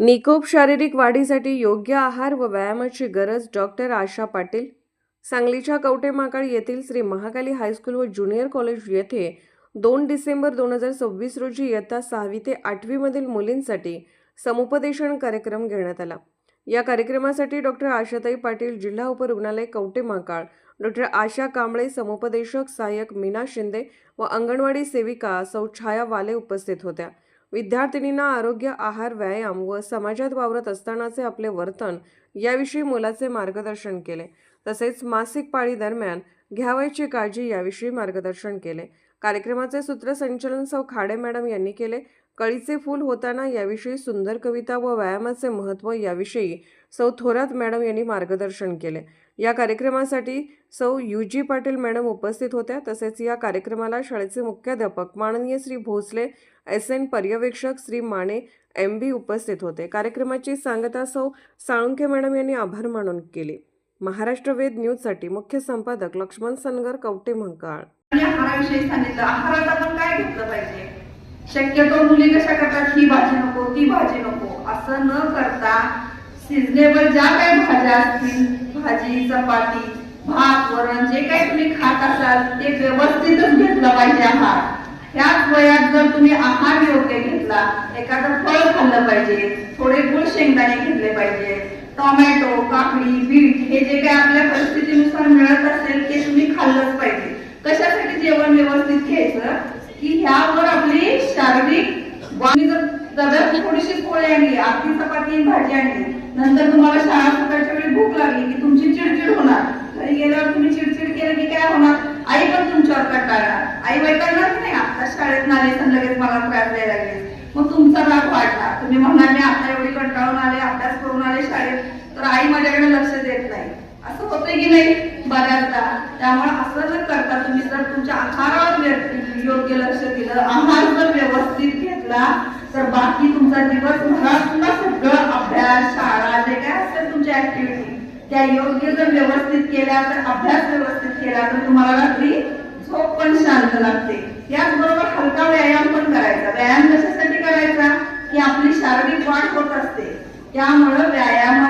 निकोप शारीरिक वाढीसाठी योग्य आहार व व्यायामाची गरज डॉक्टर आशा पाटील. सांगलीच्या कवटेमाकाळ येथील श्री महाकाली हायस्कूल व ज्युनियर कॉलेज येथे दोन डिसेंबर दोन हजार सव्वीस रोजी इयत्ता सहावी ते आठवीमधील मुलींसाठी समुपदेशन कार्यक्रम घेण्यात आला. या कार्यक्रमासाठी डॉक्टर आशाताई पाटील जिल्हा उपरुग्णालय कवटेमाकाळ डॉक्टर आशा कांबळे समुपदेशक सहाय्यक मीना शिंदे व अंगणवाडी सेविका सौ छाया वाले उपस्थित होत्या. विद्यार्थिनींना आरोग्य आहार व्यायाम व समाजात वावरत असतानाचे आपले वर्तन याविषयी मुलाचे मार्गदर्शन केले. तसेच मासिक पाळी दरम्यान घ्यावयाची काळजी याविषयी मार्गदर्शन केले. कार्यक्रमाचे सूत्रसंचलन सौ खाडे मॅडम यांनी केले. कळीचे फूल होताना याविषयी सुंदर कविता व व्यायामाचे महत्त्व याविषयी सौ थोरात मॅडम यांनी मार्गदर्शन केले. या कार्यक्रमासाठी सौ यू जी पाटील मॅडम उपस्थित होत्या. तसेच या कार्यक्रमाला शाळेचे मुख्याध्यापक माननीय श्री भोसले एस एन पर्यवेक्षक श्री माने एम बी उपस्थित होते. कार्यक्रमाची सांगता सौ साळुंखे मॅडम यांनी आभार मानून केले. महाराष्ट्र वेद न्यूजसाठी मुख्य संपादक लक्ष्मण सनगर कवटे म्हंकाळ. आणि आहाराविषयी सांगितलं आहारात आपण काय घेतलं पाहिजे? शक्यतो मुली कशा करतात? ही भाजी नको ती भाजी नको. असं न करता सिजनेबल ज्या काही भाज्या असतील भाजी चपाती भात वरण जे काही तुम्ही खात असाल ते व्यवस्थितच घेतलं पाहिजे आहार. त्याच वयात जर तुम्ही आहार योग्य घेतला एखादं फळ खाल्लं पाहिजे थोडे गुळ शेंगदाणे घेतले पाहिजे टोमॅटो काकडी बीट हे जे काही आपल्या परिस्थितीनुसार मिळत असेल ते तुम्ही खाल्लंच पाहिजे. कशासाठी जेवण व्यवस्थित घ्यायचं? की ह्यावर आपली शारीरिक जर थोडीशी पोळी आणली आपली चपाती भाजी आणली नंतर तुम्हाला शाळा सुटायच्या वेळी भूक लागली की तुमची चिडचिड होणार. घरी गेल्यावर तुम्ही चिडचिड केलं की काय होणार? आई पण तुमच्यावर कंटाळणार आई वैतागणार नाही आता शाळेत नाले लगेच मला त्रास द्यायला लागले. मग तुमचा राग वाढला. तुम्ही म्हणाले मी आता एवढी कंटाळून आले अभ्यास करून आले शाळेत तर आई माझ्याकडे लक्ष देत नाही. असं होतंय की नाही? बऱ्याचदा. त्यामुळे असं जर करता तुम्ही जर तुमच्या आहारावर योग्य लक्ष दिलं आहार जर व्यवस्थित घेतला तर बाकी तुमचा दिवसभरातला सगळं अभ्यास शाळा जे काय असेल तुमच्या ऍक्टिव्हिटी त्या योग्य जर व्यवस्थित केल्या तर अभ्यास व्यवस्थित केला तर तुम्हाला रात्री झोप पण शांत लागते याचबरोबर हलका व्यायाम पण करायचा ही की आपली शारीरिक वाढ होत असते. त्यामुळं व्यायामामुळे